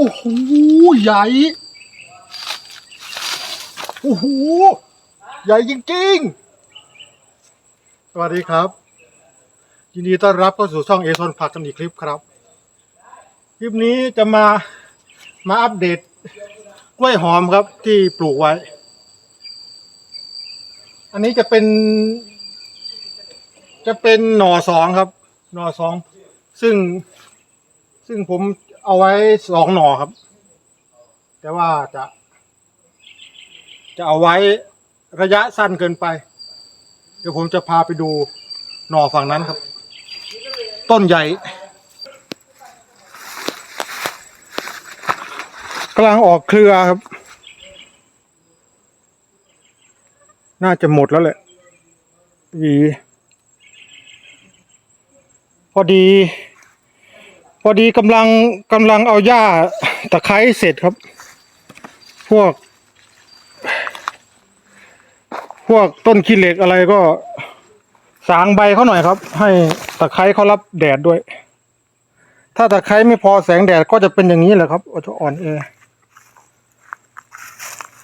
โอ้โหใหญ่ โอ้โหใหญ่จริงๆ สวัสดีครับ ยินดีต้อนรับเข้าสู่ช่องเอซอนผักกันอีกคลิปครับ คลิปนี้จะมามาอัปเดตกล้วยหอมครับที่ปลูกไว้ อันนี้จะเป็น จะเป็นหน่อสองครับ หน่อสอง ซึ่งซึ่งผม เอาไว้สองหน่อครับ แต่ว่าจะ จะเอาไว้ระยะสั้นเกินไป เดี๋ยวผมจะพาไปดูหน่อฝั่งนั้นครับ ต้นใหญ่กำลังออกเครือครับ น่าจะหมดแล้วแหละหวีพอดี อดีกำลังกำลังเอาหญ้าตะไคร้เสร็จครับ พวก พวกต้นขี้เหล็กอะไรก็สางใบเขาหน่อยครับ ให้ตะไคร้เขารับแดดด้วย ถ้าตะไคร้ไม่พอแสงแดดก็จะเป็นอย่างนี้แหละครับก็จะอ่อนแอ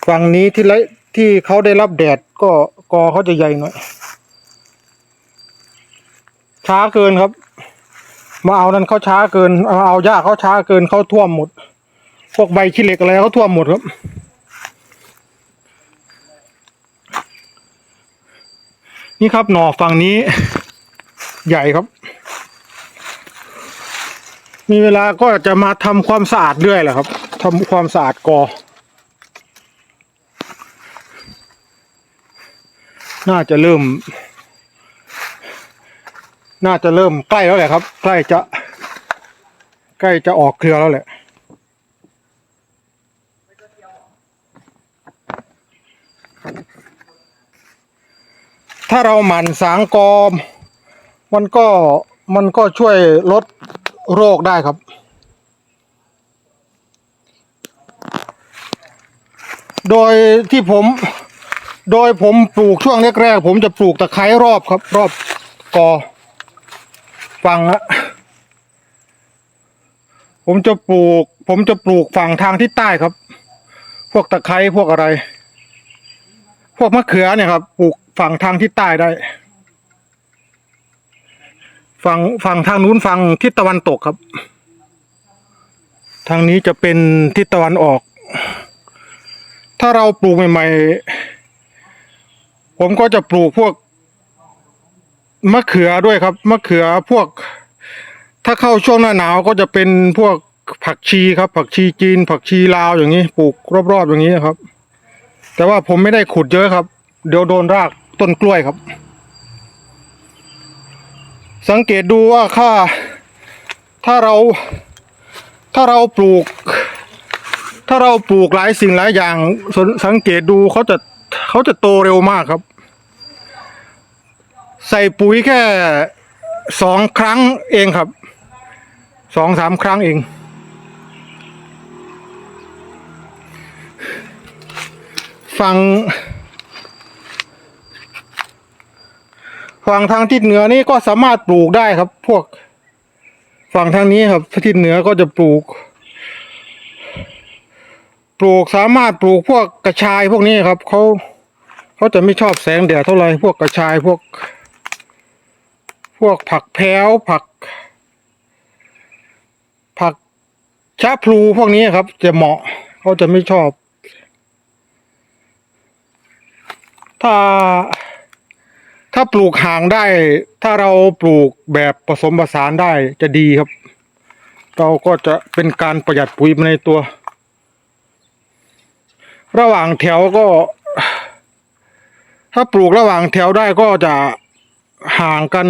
ฝั่งนี้ที่ไรที่เขาได้รับแดดก็กอเขาจะใหญ่หน่อย ช้าเกินครับ มาเอานั้นเขาช้าเกินเอาเอาหญ้าเขาช้าเกินเขาท่วมหมด พวกใบขี้เหล็กอะไรเขาท่วมหมดครับ นี่ครับหน่อฝั่งนี้ ใหญ่ครับ มีเวลาก็จะมาทำความสะอาดเรื่อยแหละครับทำความสะอาดกอ น่าจะเริ่ม น่าจะเริ่มใกล้แล้วแหละครับ ใกล้จะ ใกล้จะออกเครือแล้วแหละถ้าเราหมั่นสางกอม มันก็มันก็ช่วยลดโรคได้ครับ โดยที่ผม โดยผมปลูกช่วงแรกๆผมจะปลูกตะไคร้รอบครับ รอบกอ ฝั่งละผมจะปลูก ผมจะปลูกฝั่งทางทิศใต้ครับ พวกตะไคร้พวกอะไร พวกมะเขือเนี่ยครับ ปลูกฝั่งทางทิศใต้ได้ ฝั่งฝั่งทางนู้นฝั่งทิศตะวันตกครับ ทางนี้จะเป็นทิศตะวันออก ถ้าเราปลูกใหม่ ๆ ผมก็จะปลูกพวก มะเขือด้วยครับ มะเขือพวก ถ้าเข้าช่วงหน้าหนาวก็จะเป็นพวกผักชีครับ ผักชีจีน ผักชีลาวอย่างนี้ปลูกรอบๆอย่างนี้ครับ แต่ว่าผมไม่ได้ขุดเยอะครับ เดี๋ยวโดนรากต้นกล้วยครับ สังเกตดูว่าค่า ถ้าเรา ถ้าเราปลูก ถ้าเราปลูกหลายสิ่งหลายอย่างสสังเกตดูเขาจะเขาจะโตเร็วมากครับ ใส่ปุ๋ยแค่สองครั้งเองครับสองสามครั้งเอง ฝั่งฝั่งทางทิศเหนือนี่ก็สามารถปลูกได้ครับ พวกฝั่งทางนี้ครับทิศเหนือก็จะปลูก ปลูกสามารถปลูกพวกกระชายพวกนี้ครับเขาเขาจะไม่ชอบแสงแดดเท่าไหร่พวกกระชายพวก วกผักแพ้วผัก ผักชะพลูพวกนี้ครับ จะเหมาะเขาจะไม่ชอบ ถ้าถ้าปลูกห่างได้ ถ้าเราปลูกแบบผสมผสานได้จะดีครับ เราก็จะเป็นการประหยัดปุ๋ยในตัว ระหว่างแถวก็ ถ้าปลูกระหว่างแถวได้ก็จะ ห่างกัน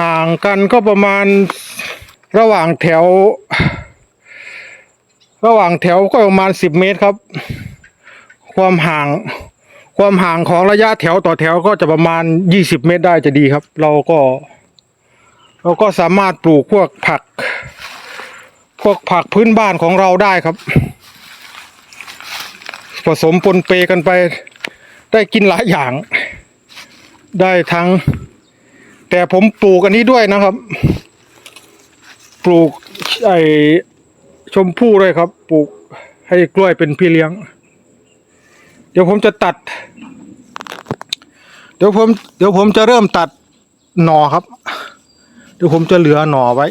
ห่างกันก็ประมาณระหว่างแถว ระหว่างแถวก็ประมาณสิบเมตรครับ ความห่าง ความห่างของระยะแถวต่อแถวก็จะประมาณยี่สิบเมตรได้จะดีครับ เราก็ เราก็สามารถปลูกพวกผัก พวกผักพื้นบ้านของเราได้ครับ ผสมปนเปกันไป ได้กินหลายอย่าง ได้ทั้ง แต่ผมปลูกอันนี้ด้วยนะครับ ปลูกไอชมพู่ด้วยครับ ปลูกให้กล้วยเป็นพี่เลี้ยง เดี๋ยวผมจะตัด เดี๋ยวผมเดี๋ยวผมจะเริ่มตัดหน่อครับ เดี๋ยวผมจะเหลือหน่อไว้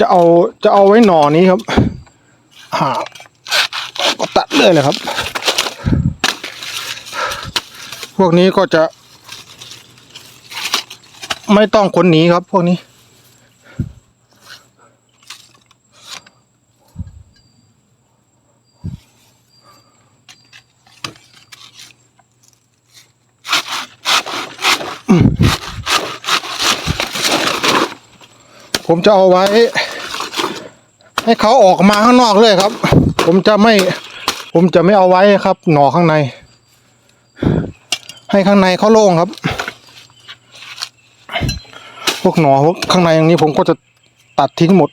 จะเอาจะเอาไว้หน่อนี้ครับหาก็ตัดเลยเลยครับ พวกนี้ก็จะ ไม่ต้องขนหนีครับ พวกนี้ ผมจะเอาไว้ ให้เขาออกมาข้างนอกเลยครับ ผมจะไม่ ผมจะไม่เอาไว้ครับ หน่อข้างใน ให้ข้างในเขาโล่งครับ พวกหน่อพวกข้างในอย่างนี้ผมก็จะตัดทิ้งหมด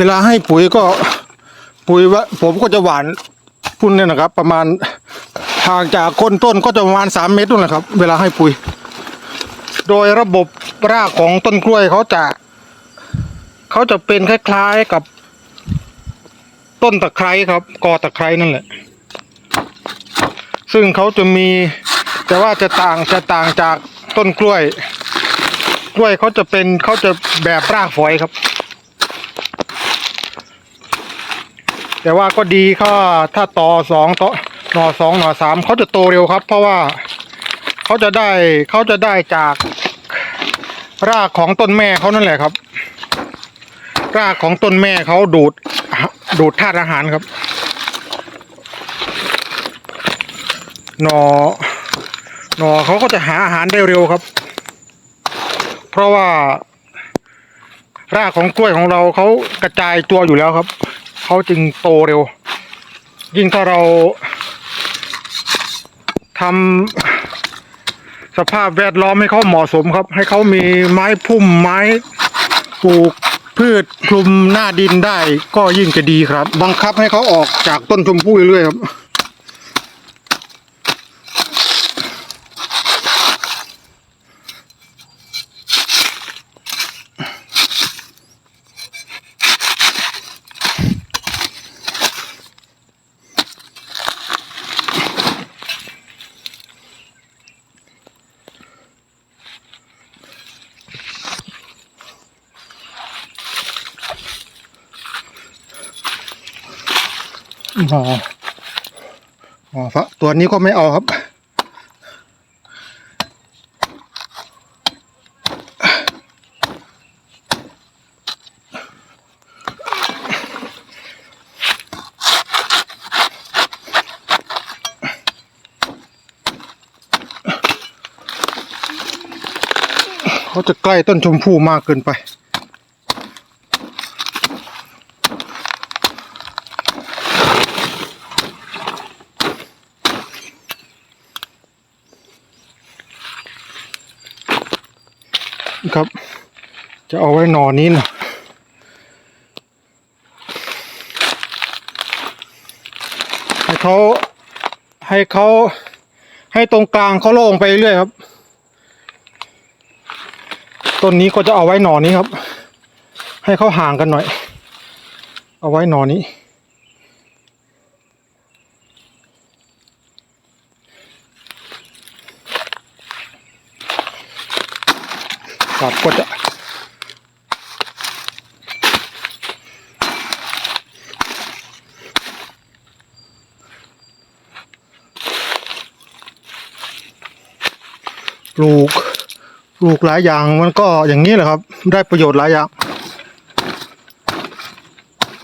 เวลาให้ปุ๋ยก็ปุ๋ยว่าผมก็จะหวานพุ่นเนี่ยนะครับ ประมาณห่างจากก้นต้นก็จะประมาณสามเมตรนู่นแหละครับ เวลาให้ปุ๋ย โดยระบบรากของต้นกล้วยเขาจะเขาจะเป็นคล้ายๆกับต้นตะไคร้ครับกอตะไคร้นั่นแหละ ซึ่งเขาจะมีแต่ว่าจะต่างจะต่างจากต้นกล้วย กล้วยเขาจะเป็นเขาจะแบบรากฝอยครับ แต่ว่าก็ดีก็ถ้าต่อสองต่อหน่อสองหน่อสามเขาจะโตเร็วครับ เพราะว่าเขาจะได้เขาจะได้จากรากของต้นแม่เขานั่นแหละครับ รากของต้นแม่เขาดูดดูดธาตุอาหารครับ หน่อหน่อเขาก็จะหาอาหารได้เร็วครับ เพราะว่ารากของกล้วยของเราเขากระจายตัวอยู่แล้วครับ เขาจึงโตเร็ว ยิ่งถ้าเราทำสภาพแวดล้อมให้เขาเหมาะสมครับ ให้เขามีไม้พุ่มไม้ปลูกพืชคลุมหน้าดินได้ก็ยิ่งจะดีครับ บังคับให้เขาออกจากต้นชมพู่เรื่อยๆครับ อ๋ออ๋อฟะตัวนี้ก็ไม่เอาครับเขาจะใกล้ต้นชมพู่มากเกินไป ครับ จะเอาไว้หนอนนี้นะให้เขาให้เขาให้ตรงกลางเขาโล่งไปเรื่อยครับต้นนี้ก็จะเอาไว้หนอนนี้ครับ ให้เขาห่างกันหน่อย เอาไว้หนอนนี้ครับก็จะ ปลูกปลูกหลายอย่างมันก็อย่างนี้แหละครับ ได้ประโยชน์หลายอย่าง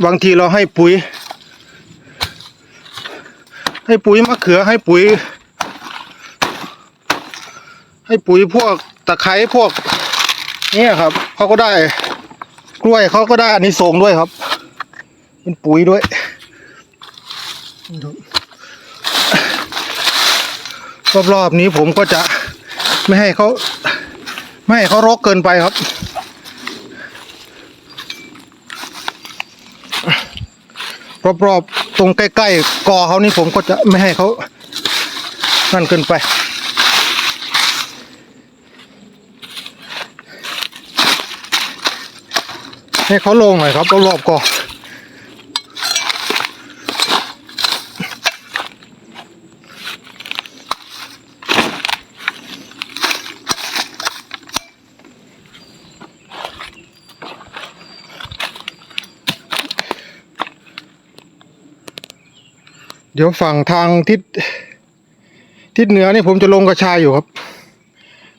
บางทีเราให้ปุ๋ย ให้ปุ๋ยมะเขือให้ปุ๋ย ให้ปุ๋ยพวกตะไคร้พวกเนี่ยครับเขาก็ได้กล้วยเขาก็ได้อันนี้ส่งด้วยครับ เป็นปุ๋ยด้วยรอบๆนี้ผมก็จะ ไม่ให้เขาไม่ให้เขารกเกินไปครับ รอบๆตรงใกล้ๆกอเขานี่ผมก็จะไม่ให้เขานั่นเกินไปให้เขาลงหน่อยครับรอบๆกอ เดี๋ยวฝั่งทางทิศทิศเหนือนี่ผมจะลงกระชายอยู่ครับ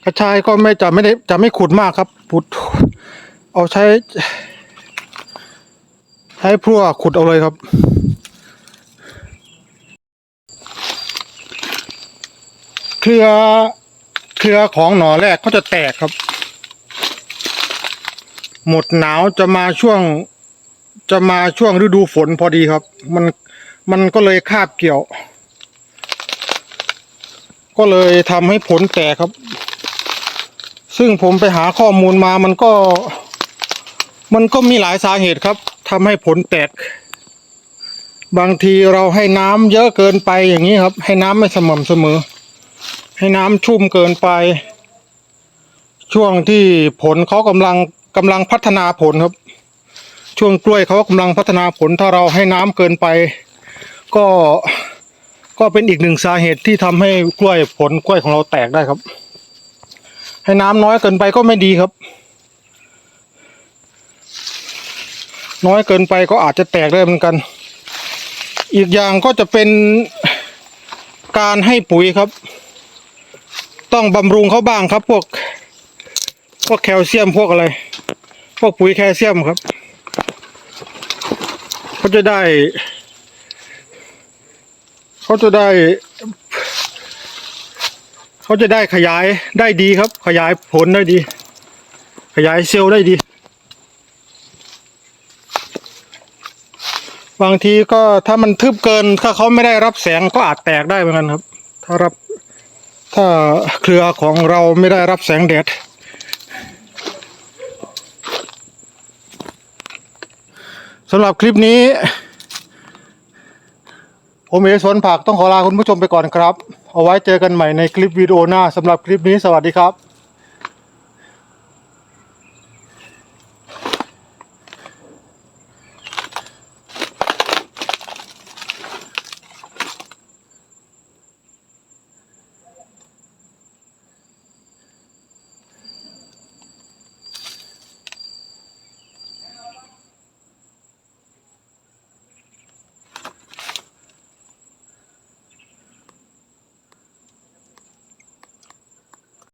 กระชายก็ไม่จะไม่ได้จะไม่ขุดมากครับขุดเอาใช้ ใช้พลั่วขุดเอาเลยครับเครือเครือของหน่อแรกก็จะแตกครับ หมดหนาวจะมาช่วง จะมาช่วงฤดูฝนพอดีครับ มัน มันก็เลยคาบเกี่ยว ก็เลยทำให้ผลแตกครับ ซึ่งผมไปหาข้อมูลมามันก็ มันก็มีหลายสาเหตุครับทำให้ผลแตก บางทีเราให้น้ำเยอะเกินไปอย่างนี้ครับ ให้น้ำไม่สม่ำเสมอ ให้น้ำชุ่มเกินไป ช่วงที่ผลเขากำลังกำลังพัฒนาผลครับ ช่วงกล้วยเขากำลังพัฒนาผลถ้าเราให้น้ำเกินไป ก็ก็เป็นอีกหนึ่งสาเหตุที่ทำให้กล้วยผลกล้วยของเราแตกได้ครับ ให้น้ำน้อยเกินไปก็ไม่ดีครับ น้อยเกินไปก็อาจจะแตกได้เหมือนกัน อีกอย่างก็จะเป็นการให้ปุ๋ยครับ ต้องบำรุงเขาบ้างครับ พวก พวกแคลเซียมพวกอะไร พวกปุ๋ยแคลเซียมครับเขาจะได้ เขาจะได้ เขาจะได้ขยายได้ดีครับ ขยายผลได้ดี ขยายเซลล์ได้ดี บางทีก็ถ้ามันทึบเกินถ้าเขาไม่ได้รับแสงก็อาจแตกได้เหมือนกันครับ ถ้ารับถ้าเครือของเราไม่ได้รับแสงแดดสำหรับคลิปนี้ ผมเอสวนผักต้องขอลาคุณผู้ชมไปก่อนครับ เอาไว้เจอกันใหม่ในคลิปวิดีโอหน้าสำหรับคลิปนี้สวัสดีครับ